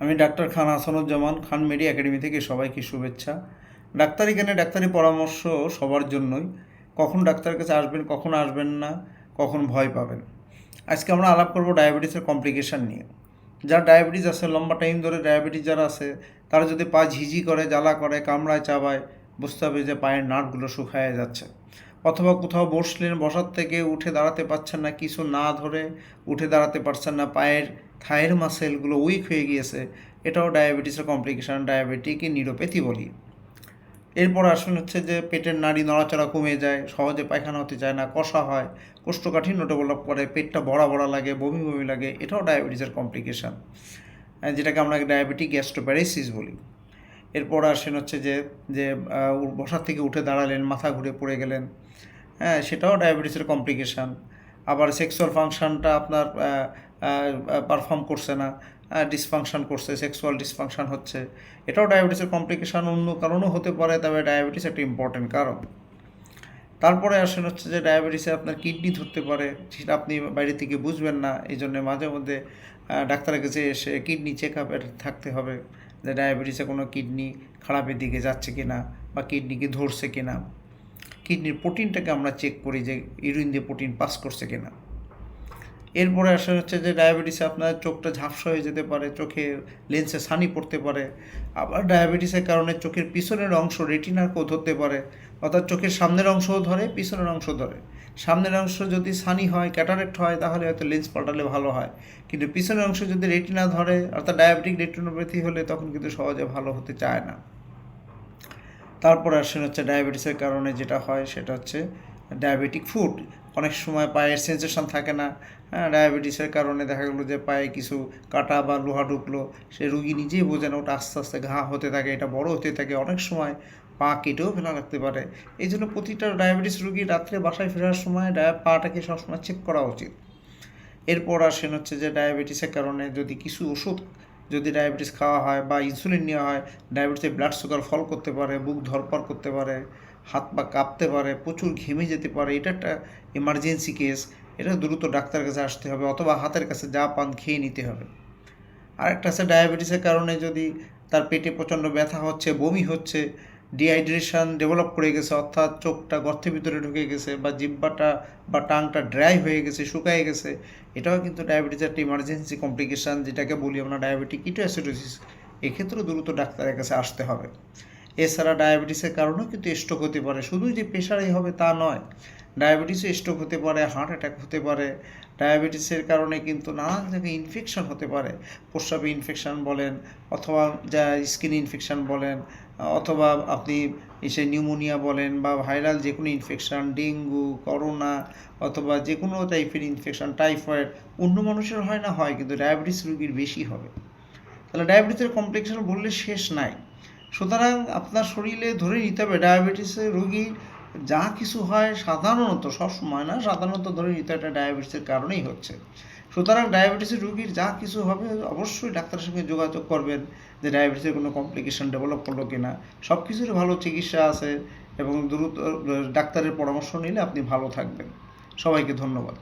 আমি ডাক্তার খান হাসানুজ্জামান খান মেডি একাডেমি থেকে সবাইকে শুভেচ্ছা। ডাক্তার এখানে ডাক্তারি পরামর্শ সবার জন্যই। কখন ডাক্তারের কাছে আসবেন, কখন আসবেন না, কখন ভয় পাবেন। আজকে আমরা আলাপ করব ডায়াবেটিসের কমপ্লিকেশান নিয়ে। যার ডায়াবেটিস আছে, লম্বা টাইম ধরে ডায়াবেটিস যারা আছে, তারা যদি পা ঝিঝি করে, জ্বালা করে, কামড়ায়, চাবায়, বুঝতে হবে যে পায়ের নাটগুলো শুকায় যাচ্ছে। অথবা কোথাও বসলেন, বসার থেকে উঠে দাঁড়াতে পারছেন না, কিছু না ধরে উঠে দাঁড়াতে পারছেন না, পায়ের থায়ের মাসেলগুলো উইক হয়ে গিয়েছে। এটাও ডায়াবেটিসের কমপ্লিকেশান ডায়াবেটিক নিউরোপ্যাথি বলি। এরপর আসুন হচ্ছে যে পেটের নাড়ি নড়াচড়া কমে যায়, সহজে পায়খানা হতে চায় না, কষা হয়, কোষ্ঠকাঠিন্য ডেভেলপ করে, পেটটা বড়া বড়া লাগে, বমি বমি লাগে, এটাও ডায়াবেটিসের কমপ্লিকেশান যেটাকে আমরা ডায়াবেটিক গ্যাস্ট্রোপ্যারাইসিস বলি। এরপর আসেন হচ্ছে যে যে বসার থেকে উঠে দাঁড়ালেন, মাথা ঘুরে পড়ে গেলেন। হ্যাঁ সেটাও ডায়াবেটিসের কমপ্লিকেশান আবার সেক্সুয়াল ফাংশনটা আপনার পারফর্ম করছে না ডিসফাংশন করছে সেক্সুয়াল ডিসফাংশন হচ্ছে। এটাও ডায়াবেটিসের কমপ্লিকেশান অন্য কারণও হতে পারে, তবে ডায়াবেটিস একটা ইম্পর্টেন্ট কারণ। তারপরে আসেন হচ্ছে যে ডায়াবেটিসে আপনার কিডনি ধরতে পারে, সেটা আপনি বাইরে থেকে বুঝবেন না এই জন্য মাঝে মধ্যে ডাক্তারের কাছে এসে কিডনি চেক আপে থাকতে হবে। ডায়াবেটিসে কোনো কিডনি খারাপের দিকে যাচ্ছে কিনা বা কিডনিকে ধরছে কিনা কিডনির প্রোটিনটাকে আমরা চেক করি যে ইউরিন দিয়ে প্রোটিন পাস করছে কিনা। এরপরে আসা হচ্ছে যে ডায়াবেটিসে আপনার চোখটা ঝাপসা হয়ে যেতে পারে, চোখে লেন্সে সানি পড়তে পারে। আবার ডায়াবেটিসের কারণে চোখের পিছনের অংশ রেটিনারকেও ধরতে পারে, অর্থাৎ চোখের সামনের অংশও ধরে, পিছনের অংশ ধরে। সামনের অংশ যদি সানি হয় ক্যাটারেক্ট হয়, তাহলে হয়তো লেন্স পাল্টালে ভালো হয়। কিন্তু পিছনের অংশ যদি রেটিনা ধরে, অর্থাৎ ডায়াবেটিক রেটিনোপ্যাথি হলে তখন কিন্তু সহজে ভালো হতে চায় না। তারপরে আসেন হচ্ছে ডায়াবেটিসের কারণে যেটা হয়, সেটা হচ্ছে ডায়াবেটিক ফুড অনেক সময় পায়ের সেন্সেশন থাকে না। হ্যাঁ ডায়াবেটিসের কারণে দেখা গেলো যে পায়ে কিছু কাটা বা লোহা ঢুকলো, সে রুগী নিজেই বোঝে না, ওটা আস্তে আস্তে ঘা হতে থাকে, এটা বড় হতে থাকে, অনেক সময় পা কেটেও ফেলা রাখতে পারে। এই জন্য প্রতিটা ডায়াবেটিস রুগী রাত্রে বাসায় ফেরার সময় ডায়া পাটাকে সবসময় চেক করা উচিত। এরপর আসেন হচ্ছে যে ডায়াবেটিসের কারণে যদি কিছু ওষুধ যদি ডায়াবেটিস খাওয়া হয় বা ইনসুলিন নেওয়া হয় ডায়াবেটিসের ব্লাড সুগার ফল করতে পারে, বুক ধরপর করতে পারে হাত পা কাঁপতে পারে, প্রচুর ঘেমে যেতে পারে, এটা একটা এমার্জেন্সি কেস এটা দ্রুত ডাক্তারের কাছে আসতে হবে অথবা হাতের কাছে যা পান খেয়ে নিতে হবে। আরেকটা আছে ডায়াবেটিসের কারণে যদি তার পেটে প্রচণ্ড ব্যথা হচ্ছে, বমি হচ্ছে ডিহাইড্রেশন ডেভেলপ করে গেছে, অর্থাৎ চোখটা গর্তের ভিতরে ঢুকে গেছে বা জিব্বাটা বা টাংটা ড্রাই হয়ে গেছে, শুকায় গেছে, এটাও কিন্তু ডায়াবেটিসের একটা ইমার্জেন্সি কমপ্লিকেশান যেটাকে বলি আমরা ডায়াবেটিক কিটোঅ্যাসিডোসিস এক্ষেত্রেও দ্রুত ডাক্তারের কাছে আসতে হবে। এছাড়া ডায়াবেটিসের কারণেও কিন্তু স্ট্রোক হতে পারে। শুধু যে প্রেশারেই হবে তা নয়, ডায়াবেটিসও স্ট্রোক হতে পারে হার্ট অ্যাটাক হতে পারে। ডায়াবেটিসের কারণে কিন্তু নানান জায়গায় ইনফেকশন হতে পারে। প্রস্রাবে ইনফেকশন বলেন, অথবা যা স্কিন ইনফেকশন বলেন, অথবা আপনি এসে নিউমোনিয়া বলেন বা ভাইরাল যে কোনো ইনফেকশান ডেঙ্গু করোনা অথবা যে কোনো টাইপের ইনফেকশন টাইফয়েড অন্য মানুষের হয় না, হয়, কিন্তু ডায়াবেটিস রোগীর বেশি হবে। তাহলে ডায়াবেটিসের কমপ্লিকেশন বললে শেষ নাই। সুতরাং আপনার শরীরে ধরে নিতে হবে ডায়াবেটিসের রোগীর যা কিছু হয় সাধারণত সব সময় না, সাধারণত ধরে নিতে এটা ডায়াবেটিসের কারণেই হচ্ছে। সুতরাং ডায়াবেটিসের রোগীর যা কিছু হবে, অবশ্যই ডাক্তারের সঙ্গে যোগাযোগ করবেন যে ডায়াবেটিসের কোনো কমপ্লিকেশন ডেভেলপ করল কিনা। সব কিছুর ভালো চিকিৎসা আছে এবং দ্রুত, ডাক্তারের পরামর্শ নিলে আপনি ভালো থাকবেন। সবাইকে ধন্যবাদ।